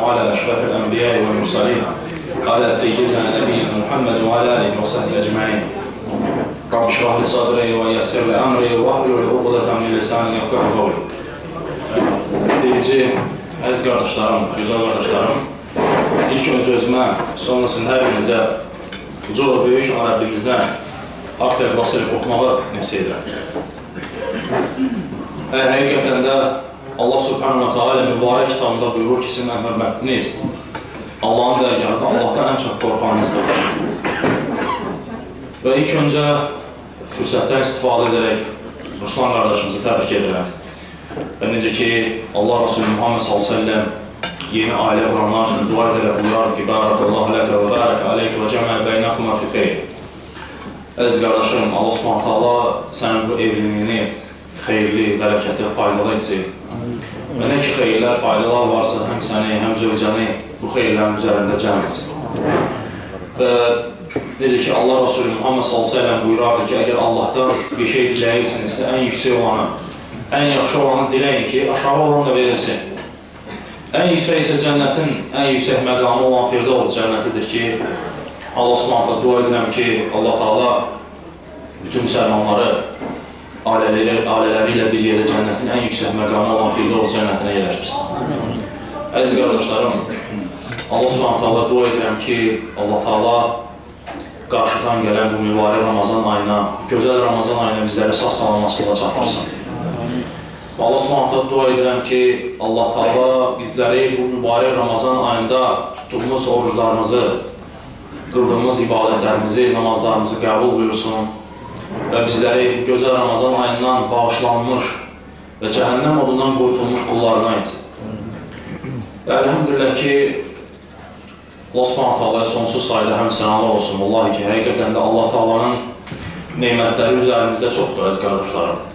وعلى أشرف الأنبياء والمرسلين على سيدنا نبينا محمد وعلى آله وصحبه أجمعين رب اشرح لي صدري ويسر لي أمري واحلل عقدة من لساني يفقهوا قولي Deyici, əziz qardaşlarım, gözəl qardaşlarım, ilk öncə özümə, sonrasında hər birinizə uca və böyük Rəbbimizdən haqq təqvası ilə qorxmağı nəsə edirəm. Və həqiqətən də Allah subhanahu wa ta'ala mübarək kitabında buyurur ki, sizin ən hörmətliniz, Allahın dərgahında Allahdan ən çox qorxanınızdır. Və ilk öncə fürsətdən istifadə edərək Ruslan qardaşımızı təbrik edirəm. Və necə ki, Allah Resulü Muhammed s.ə.v yeni ailə quranlar üçün dua edərək buyurar ki, Barakallahu ləkə və bərək aleyk və cəmə beynəkuma fi xeyr. Əziz qardaşım, Allah subhanət Allah sənin bu evliliyini xeyirli, bərəkətli, faydalı etsin. Və nə ki, xeyirlər, faydalar varsa, həm səni, həm zövcəni bu xeyirlərin üzərində cəm etsin. Və necə ki, Allah Resulü Muhammed s.ə.v buyurardı ki, əgər Allahdan bir şey diləyirsinizsə, ən yüksək olanı, ən yaxşı olanı diləyin ki, aşağı olan da verilsin. Ən yüksək isə cənnətin ən yüksək məqamı olan Firdavs cənnətidir ki, Allah Subhanahu dua edirəm ki, Allah Taala bütün müsəlmanları ailələri, ailələri ilə bir yerdə cənnətin ən yüksək məqamı olan Firdavs cənnətinə yerləşdirsin. Əziz qardaşlarım, Allah Subhanahu dua edirəm ki, Allah Taala qarşıdan gələn bu mübarək Ramazan ayına, gözəl Ramazan ayına bizləri sağ salamasıyla çatdırsın. Allah Subhanahu dua edirəm ki, Allah Taala bizləri bu mübarək Ramazan ayında tutduğumuz oruclarımızı, qıldığımız ibadətlərimizi, namazlarımızı qəbul buyursun və bizləri gözəl Ramazan ayından bağışlanmış və cəhənnəm odundan qurtulmuş qullarına etsin. Və əlhəmdülillah ki, Allah Subhanahu Taala'ya sonsuz sayda həm sənalar olsun. Vallahi ki, həqiqətən də Allah Taala'nın nemətləri üzərimizdə çoxdur, əziz qardaşlarım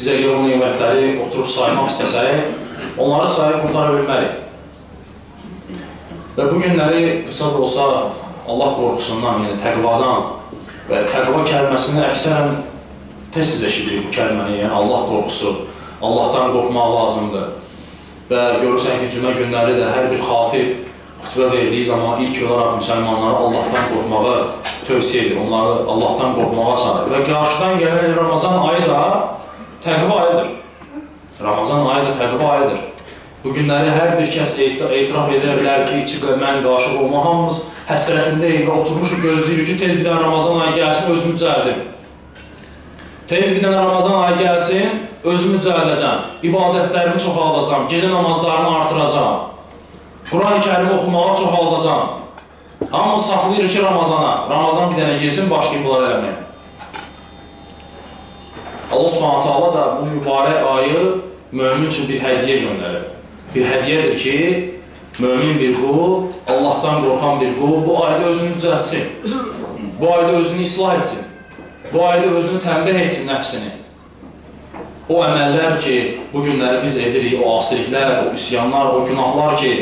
biz əgər o nemətləri oturub saymaq istəsək, onları sayıb qurtara bilmərik. Və bu günləri qısa da olsa Allah qorxusundan, yəni təqvadan və təqva kəlməsində əksərən tez-tez eşidirik bu kəlməni, yəni Allah qorxusu, Allahdan qorxmaq lazımdır. Və görürsən ki, cümə günləri də hər bir xatib xütbə verdiyi zaman ilk olaraq müsəlmanlara Allahdan qorxmağı tövsiyə edir, onları Allahdan qorxmağa çağırır. Və qarşıdan gələn Ramazan ayı da təqva ayıdır. Ramazan ayı da təqva ayıdır. Bu günləri hər bir kəs etiraf edə bilər ki, içi mən qaşıq olma, hamımız həsrətindəyik və oturmuşuq gözləyirik ki, tez bir dənə Ramazan ayı gəlsin, özümü düzəldim. Tez bir dənə Ramazan ayı gəlsin, özümü düzəldəcəm, ibadətlərimi çoxaldacam, gecə namazlarını artıracam, Quran-ı kərimi oxumağa çoxaldacam. Hamımız saxlayırıq ki, Ramazana, Ramazan bir dənə gelsin, başlayıb bunları eləməyə. Allah Subhanahu taala da bu mübarək ayı mömin üçün bir hədiyyə göndərib. Bir hədiyyədir ki, mömin bir qul, Allahdan qorxan bir qul bu ayda özünü düzəltsin. Bu ayda özünü islah etsin. Bu ayda özünü tənbih etsin nəfsini. O əməllər ki, bu günləri biz edirik, o asirliklər, o üsyanlar, o günahlar ki,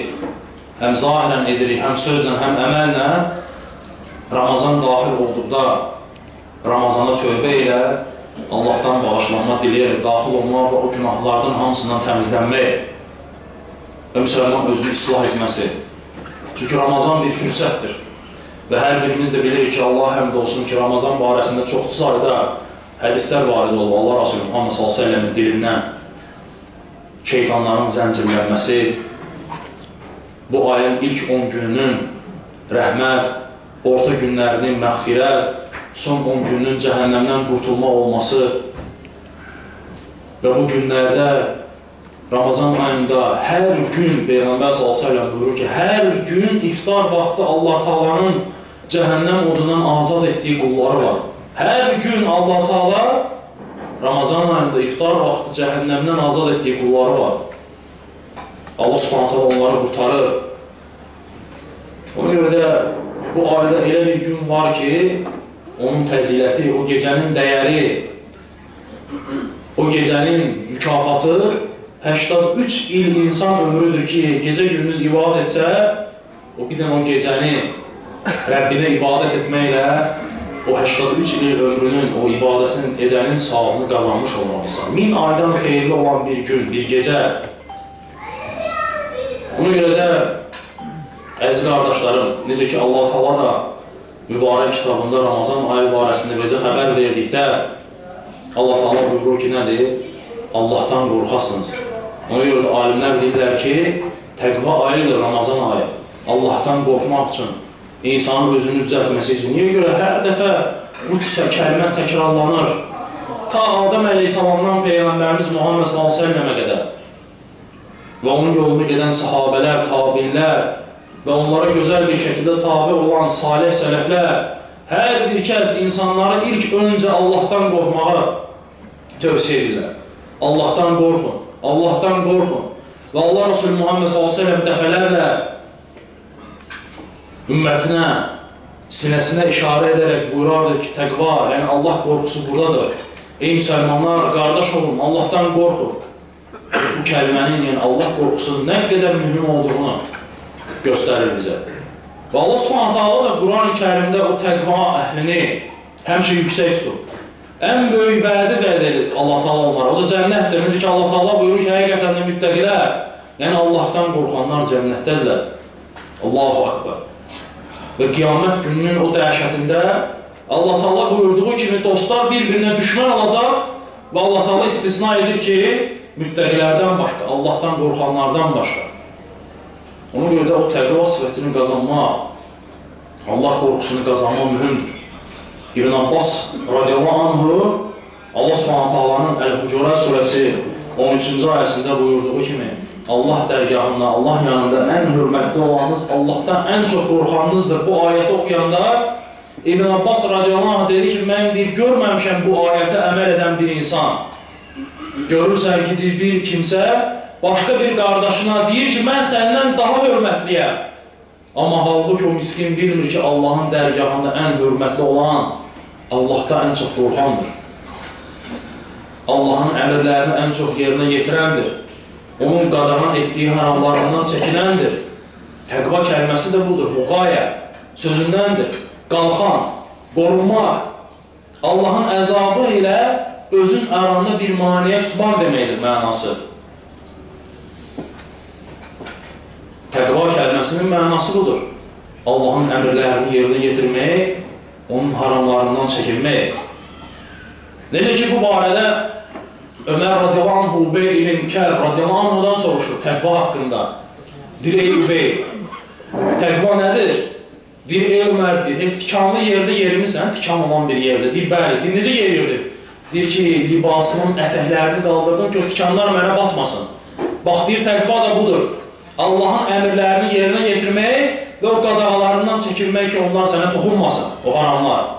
həm zahirən edirik, həm sözlə, həm əməllə Ramazan daxil olduqda Ramazana tövbə ilə Allahdan bağışlanma diləyərək daxil olmaq və o günahlardan hamısından təmizlənmək və müsəlman özünü islah etməsi. Çünki Ramazan bir fürsətdir və hər birimiz də bilirik ki, Allah həmd olsun ki, Ramazan barəsində çoxlu sayda hədislər varid olub. Allah Rasulü Muhammed s.ə.v-in dilindən şeytanların zəncirlənməsi, bu ayın ilk 10 gününün rəhmət, orta günlərinin məğfirət, son 10 günün cəhənnəmdən qurtulma olması və bu günlərdə Ramazan ayında hər gün Peyğəmbər s.ə.v buyurur ki, hər gün iftar vaxtı Allah Taalanın cəhənnəm odundan azad etdiyi qulları var. Hər gün Allah Taala Ramazan ayında iftar vaxtı cəhənnəmdən azad etdiyi qulları var. Allah Subhanahu onları qurtarır. Ona görə də bu ayda elə bir gün var ki, onun fəziləti, o gecənin dəyəri, o gecənin mükafatı 83 il insan ömrüdür ki, gecə gündüz ibadət etsə, o bir dənə o gecəni Rəbbinə ibadət etməklə o 83 il ömrünün, o ibadətin edənin sağlığını qazanmış olmaq insan. Min aydan xeyirli olan bir gün, bir gecə. Ona görə də əziz qardaşlarım, necə ki Allah Taala da mübarək kitabında Ramazan ayı barəsində bizə xəbər verdikdə Allah Taala buyurur ki, nədir? Allahdan qorxasınız. Ona görə də alimlər deyirlər ki, təqva ayıdır Ramazan ayı. Allahdan qorxmaq üçün, insanın özünü düzəltməsi üçün. Niyə görə hər dəfə bu kəlmə təkrarlanır? Ta Adəm əleyhissalamdan Peyğəmbərimiz Muhammed s.ə.və qədər və onun yolunda gedən sahabələr, tabinlər və onlara gözəl bir şəkildə tabi olan salih sələflər hər bir kəs insanları ilk öncə Allahdan qorxmağa tövsiyə edirlər. Allahdan qorxun, Allahdan qorxun. Və Allah Resulü Muhammed s.ə.v dəfələrlə ümmətinə, sinəsinə işarə edərək buyurardı ki, təqva, yəni Allah qorxusu buradadır. Ey müsəlmanlar, qardaş olun, Allahdan qorxun. Bu kəlmənin, yəni Allah qorxusunun nə qədər mühüm olduğunu göstərir bizə. Və Allah subhanət hala da Quran-ı kərimdə o təqva əhlini həmçə yüksək tutur. Ən böyük vədi vəd edir Allah taala onlara. O da cənnətdir. Necə ki Allah taala buyurur ki, həqiqətən də müttəqilər, yəni Allahdan qorxanlar cənnətdədirlər. Allahu akbar. Və qiyamət gününün o dəhşətində Allah Taala buyurduğu kimi dostlar bir-birinə düşmən olacaq və Allah Taala istisna edir ki, müttəqilərdən başqa, Allahdan qorxanlardan başqa. Ona görə də o təqva sifətini qazanmaq, Allah qorxusunu qazanmaq mühümdür. İbn Abbas radiyallahu anhu Allah Subhanahu taalanın Əl-Hucurat surəsi 13-cü ayəsində buyurduğu kimi Allah dərgahında, Allah yanında ən hörmətli olanınız, Allahdan ən çox qorxanınızdır. Bu ayəti oxuyanda İbn Abbas radiyallahu anh dedi ki, mən deyir, görməmişəm bu ayətə əməl edən bir insan. Görürsən ki, deyir, bir kimsə başqa bir qardaşına deyir ki, mən səndən daha hörmətliyəm. Amma halbuki o miskin bilmir ki, Allahın dərgahında ən hörmətli olan Allahda ən çox qorxandır. Allahın əmrlərini ən çox yerinə yetirəndir. Onun qadağan etdiyi haramlarından çəkinəndir. Təqva kəlməsi də budur, vüqayə sözündəndir. Qalxan, qorunmaq, Allahın əzabı ilə özün aranda bir maniyə tutmaq deməkdir mənası. Təqva kəlməsinin mənası budur. Allahın əmrlərini yerinə yetirmək, onun haramlarından çəkinmək. Necə ki, bu barədə Ömər radiyallahu anh Ubey ibn Kəb radiyallahu anhdan soruşur təqva haqqında. Deyir, ey Ubey, təqva nədir? Deyir, ey Ömər, deyir, heç tikanlı yerdə yerimisən, tikan olan bir yerdə. Deyir, bəli, deyir, necə yerirdi? Deyir ki, libasımın ətəklərini qaldırdım ki, o tikanlar mənə batmasın. Bax, deyir, təqva da budur. Allahın əmrlərini yerinə yetirmək və o qadağalarından çəkinmək ki, onlar sənə toxunmasın, o haramlar.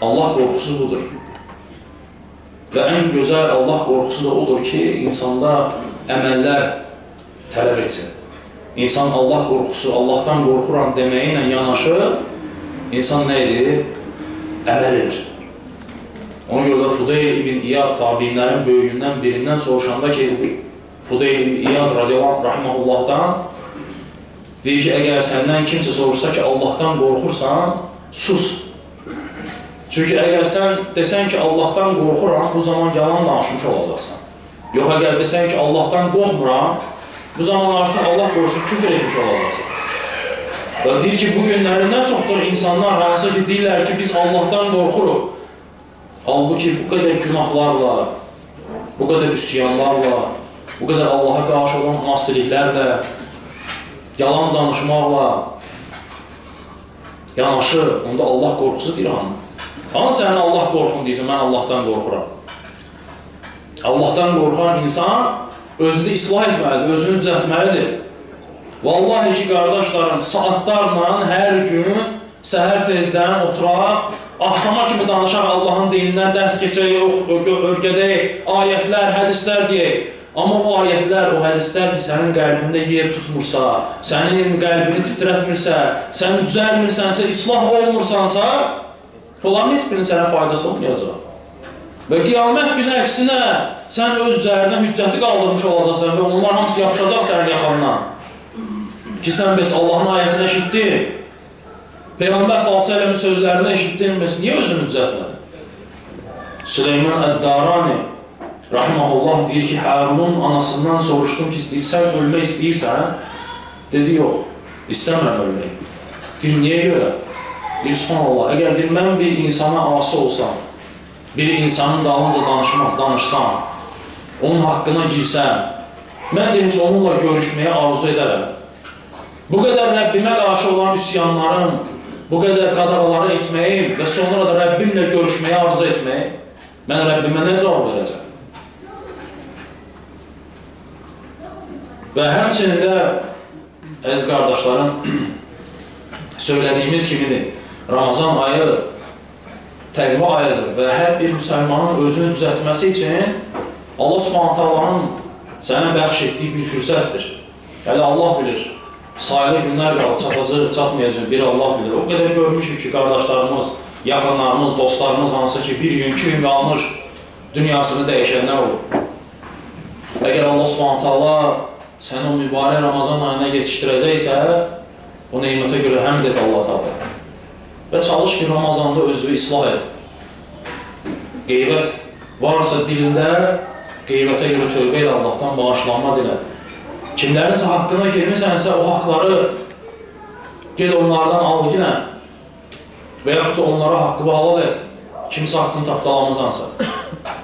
Allah qorxusu budur. Və ən gözəl Allah qorxusu da odur ki, insanda əməllər tələb etsin. İnsan Allah qorxusu, Allahdan qorxuram deməyi ilə yanaşı, insan nə edir? Əməl edir. Ona görə də Fudeyl ibn İyad tabinlərin böyüyündən birindən soruşanda ki, Fudeyl ibn İyad radiyallahu rahiməhullahdan deyir ki, əgər səndən kimsə soruşsa ki, Allahdan qorxursan, sus. Çünki əgər sən desən ki, Allahdan qorxuram, bu zaman yalan danışmış olacaqsan. Yox, əgər desən ki, Allahdan qorxmuram, bu zaman artıq Allah qorusun, küfr etmiş olacaqsan. Və deyir ki, bu günləri nə çoxdur insanlar hansı ki, deyirlər ki, biz Allahdan qorxuruq. Halbuki bu qədər günahlarla, bu qədər üsyanlarla, bu qədər Allaha qarşı olan asiliklərlə, yalan danışmaqla yanaşı, onda Allah qorxusu bir anı. Hanı sənin Allah qorxun deyirsən, mən Allahdan qorxuram. Allahdan qorxan insan özünü islah etməlidir, özünü düzəltməlidir. Vallahi ki, qardaşlarım, saatlarla hər gün səhər tezdən oturaq, axşama kimi danışaq Allahın dinindən dərs keçək, örgədək, ayətlər, hədislər deyək. Amma o ayətlər, o hədislər ki, sənin qəlbində yer tutmursa, sənin qəlbini titrətmirsə, sən düzəlmirsənsə, islah olmursansa, Onların heç birinin sənə faydası olmayacaq. Və qiyamət günü əksinə sən öz üzərinə hüccəti qaldırmış olacaqsan və onlar hamısı yapışacaq sənin yaxandan. Ki, sən bəs Allahın ayətini eşitdin, Peyğəmbər s.ə.v-in sözlərini eşitdin, bəs niyə özünü düzəltmədin? Süleyman Əd-Darani Rahiməhullah deyir ki, Hərunun anasından soruşdum ki, deyir, sən ölmək istəyirsən? Dedi, yox, istəmirəm ölmək. Deyir, niyə görə? Deyir, subhanallah, əgər deyir, mən bir insana asi olsam, bir insanın dalınca danışmaq, danışsam, onun haqqına girsəm, mən heç onunla görüşməyə arzu edərəm. Bu qədər Rəbbimə qarşı olan üsyanlarım, bu qədər qadağaları etməyim və sonra da Rəbbimlə görüşməyə arzu etməyim, mən Rəbbimə nə cavab verəcəm? Və həmçinin də, əziz qardaşlarım, söylədiyimiz kimidir, Ramazan ayı təqva ayıdır və hər bir müsəlmanın özünü düzəltməsi üçün Allah subhanət Allah'ın sənə bəxş etdiyi bir fürsətdir. Hələ Allah bilir, sayılı günlər qalır, çatacaq, çatmayacaq, bir Allah bilir. O qədər görmüşük ki, qardaşlarımız, yaxınlarımız, dostlarımız hansı ki, bir gün, iki gün qalmış dünyasını dəyişənlər olur. Əgər Allah subhanət Allah səni o mübarək Ramazan ayına yetişdirəcəksə, o neymətə görə həmd et Allah tabi. Və çalış ki, Ramazanda özünü islah et. Qeybət varsa dilində, qeybətə görə tövbə ilə Allahdan bağışlanma dilə. Kimlərinsə haqqına girmisənsə, o haqları ged onlardan al yine və yaxud da onlara haqqı halal et. Kimsə haqqını tapdalamısansa,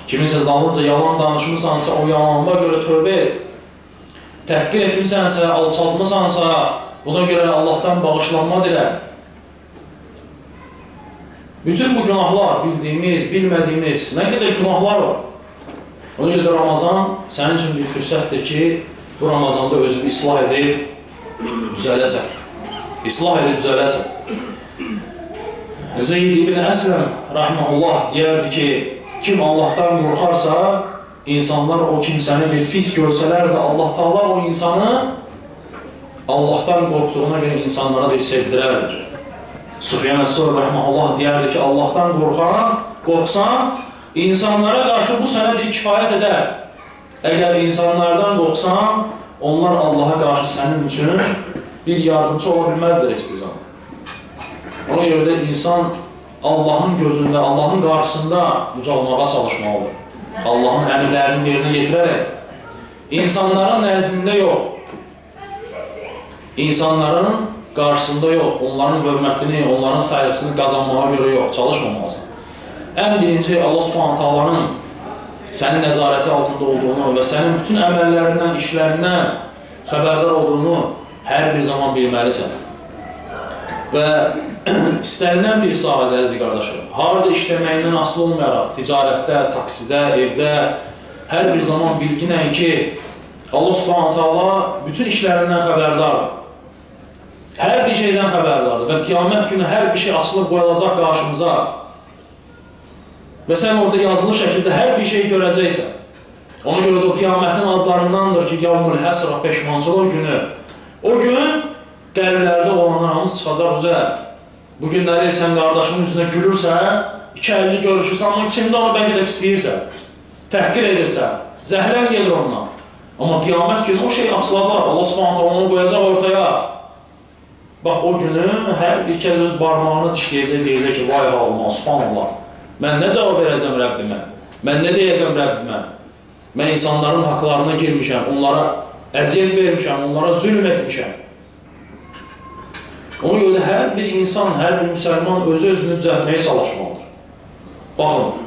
kimisə dalınca yalan danışmısansa, o yalanına görə tövbə et. Təhqir etmisənsə, alçaltmısansa, buna görə Allahdan bağışlanma dilə. Bütün bu günahlar, bildiyimiz, bilmədiyimiz, nə qədər günahlar var. Ona görə Ramazan sənin üçün bir fürsətdir ki, bu Ramazanda özünü islah edib, düzələsən. İslah edib düzələsən. Zeyd ibn Əsləm rəhməhullah deyərdi ki, kim Allahdan qorxarsa, insanlar o kimsəni bir pis görsələr də Allah Taala o insanı Allahdan qorxduğuna görə insanlara da sevdirərdir. Sufyan Əs-Sur rəhməhullah deyərdi ki, Allahdan qorxan, qorxsan, insanlara qarşı bu sənə bir kifayət edər. Əgər insanlardan qorxsan, onlar Allaha qarşı sənin üçün bir yardımcı ola bilməzdir heç bir zaman. Ona görə də insan Allahın gözündə, Allahın qarşısında ucalmağa çalışmalıdır. Allahın əmrlərini yerinə yetirərək, insanların nəzdində yox, insanların qarşısında yox, onların hörmətini, onların sayğısını qazanmağa görə yox, çalışmamalısan. Ən birinci Allah Subhanahu taalanın sənin nəzarəti altında olduğunu və sənin bütün əməllərindən, işlərindən xəbərdar olduğunu hər bir zaman bilməlisən. Və istənilən bir sahədə əziz qardaşım, harada işləməyindən asılı olmayaraq, ticarətdə, taksidə, evdə, hər bir zaman bilginən ki, Allah subhanət hala bütün işlərindən xəbərdardır. Hər bir şeydən xəbərdardır və qiyamət günü hər bir şey açılıb qoyulacaq qarşımıza və sən orada yazılı şəkildə hər bir şeyi görəcəksən. Ona görə də o qiyamətin adlarındandır ki, yavmul həsra peşmançılıq günü. O gün qəlblərdə olanlar hamısı çıxacaq üzə. Bu günləri sən qardaşının üzünə gülürsən, iki əlli görüşürsən, amma içində onu bəlkə də pisləyirsən, təhqir edirsən, zəhlən gedir ondan. Amma qiyamət günü o şey açılacaq, Allah subhanətə onu qoyacaq ortaya. Bax, o günü hər bir kəs öz barmağını dişləyəcək, deyəcək ki, vay halıma, subhanallah, mən nə cavab verəcəm Rəbbimə? Mən nə deyəcəm Rəbbimə? Mən insanların haqlarına girmişəm, onlara əziyyət vermişəm, onlara zülm etmişəm. Ona görə hər bir insan, hər bir müsəlman özü özünü düzəltməyə çalışmalıdır. Baxın,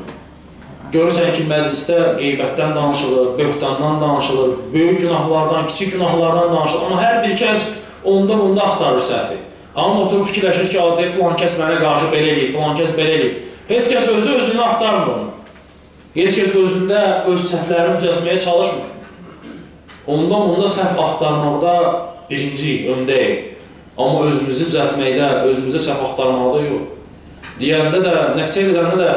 görürsən ki, məclisdə qeybətdən danışılır, böhtandan danışılır, böyük günahlardan, kiçik günahlardan danışılır, amma hər bir kəs onda bunda axtarır səhvi. Hamı oturub fikirləşir ki, adı filan kəs mənə qarşı belə eləyir, filan kəs belə eləyir. Heç kəs özü özünü axtarmır. Heç kəs özündə öz səhvlərini düzəltməyə çalışmır. Onda bunda səhv axtarmaqda birinci, öndəyik. Amma özümüzü düzəltməkdə, özümüzə səhv axtarmaqda yox. Deyəndə də, nəsiyyət edəndə də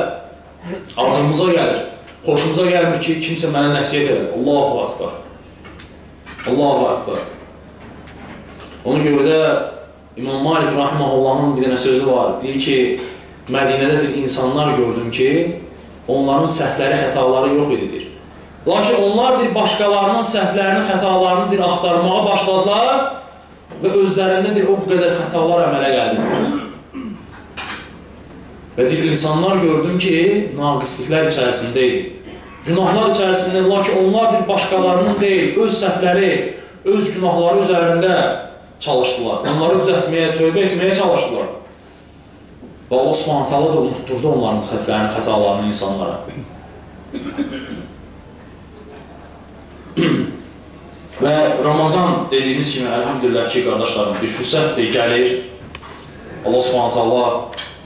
ağzımıza gəlir. Xoşumuza gəlmir ki, kimsə mənə nəsiyyət edir. Allahu Akbar. Allahu Akbar. Ona görə də İmam Malik Rahimahullahın bir dənə sözü var. Deyir ki, Mədinədə bir insanlar gördüm ki, onların səhvləri, xətaları yox ididir. Lakin onlar bir başqalarının səhvlərini, xətalarını bir axtarmağa başladılar və özlərində deyir, o qədər xətalar əmələ gəldi. Və deyir, insanlar gördüm ki, naqisliklər içərisində idi. Günahlar içərisində, lakin onlar bir başqalarının deyil, öz səhvləri, öz günahları üzərində çalışdılar. Onları düzəltməyə, tövbə etməyə çalışdılar. Və Allah Subhanahu taala da unutdurdu onların xətlərini, xətalarını insanlara. Və Ramazan dediyimiz kimi, əlhamdülillah ki, qardaşlarım, bir fürsətdir, gəlir. Allah Subhanahu taala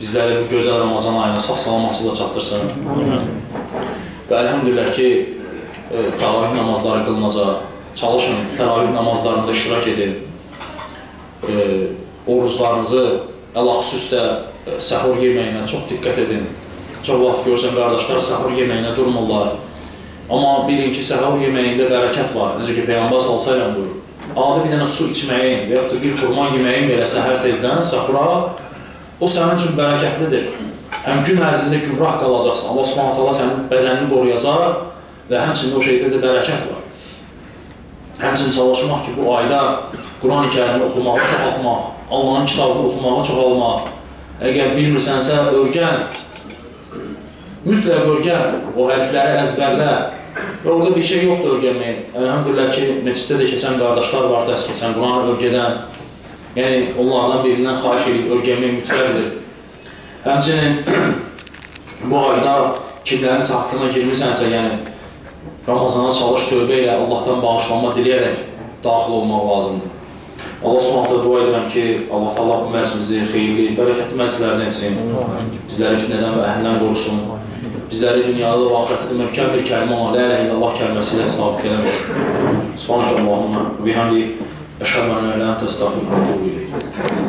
bizləri bu gözəl Ramazan ayına sağ-salamatçılıqla çatdırsın. Və əlhamdülillah ki, e, təravih namazları qılınacaq. Çalışın, təravih namazlarında iştirak edin. E, oruclarınızı ələxüsusdə e, səhur yeməyinə çox diqqət edin. Çox vaxt görürsən qardaşlar səhur yeməyinə durmurlar. Amma bilin ki, səhur yeməyində bərəkət var. Necə ki, Peyğəmbər əleyhi buyurur. Adi bir dənə su içməyin və yaxud da bir xurma yeməyin belə səhər tezdən səhura o sənin üçün bərəkətlidir. Həm gün ərzində gümrah qalacaqsan. Allah Subhanahu taala sənin bədənini qoruyacaq və həmçinin o şeydə də bərəkət var. Həmçinin çalışmaq ki, bu ayda Quran-ı Kərimi oxumağı çoxaltmaq, Allahın kitabını oxumağı çoxalmaq. Əgər bilmirsənsə, öyrən, mütləq öyrən, o hərfləri əzbərlə. Orada bir şey yoxdur öyrənməyə. Əlhamdülillah ki, məsciddə də keçən qardaşlar var, dərs keçən Quranı öyrədən. Yəni, onlardan birindən xahiş edib öyrənmək mütləqdir. Həmçinin bu ayda kimlərin haqqına girmisənsə, yəni Ramazana çalış tövbə ilə Allahdan bağışlanma diləyərək daxil olmaq lazımdır. Allah Subhanahu dua edirəm ki, Allah Taala bu məclimizi xeyirli, bərəkətli məclislərdən etsin. Bizləri fitnədən və əhlindən qorusun. Bizləri dünyada və axirətdə də möhkəm bir kəlmə olan la ilahe illallah kəlməsi ilə sabit qədəm etsin. Subhanakallahumma və bihamdik əşhadu an la ilaha illa ente estağfiruke və etûbü ileyk.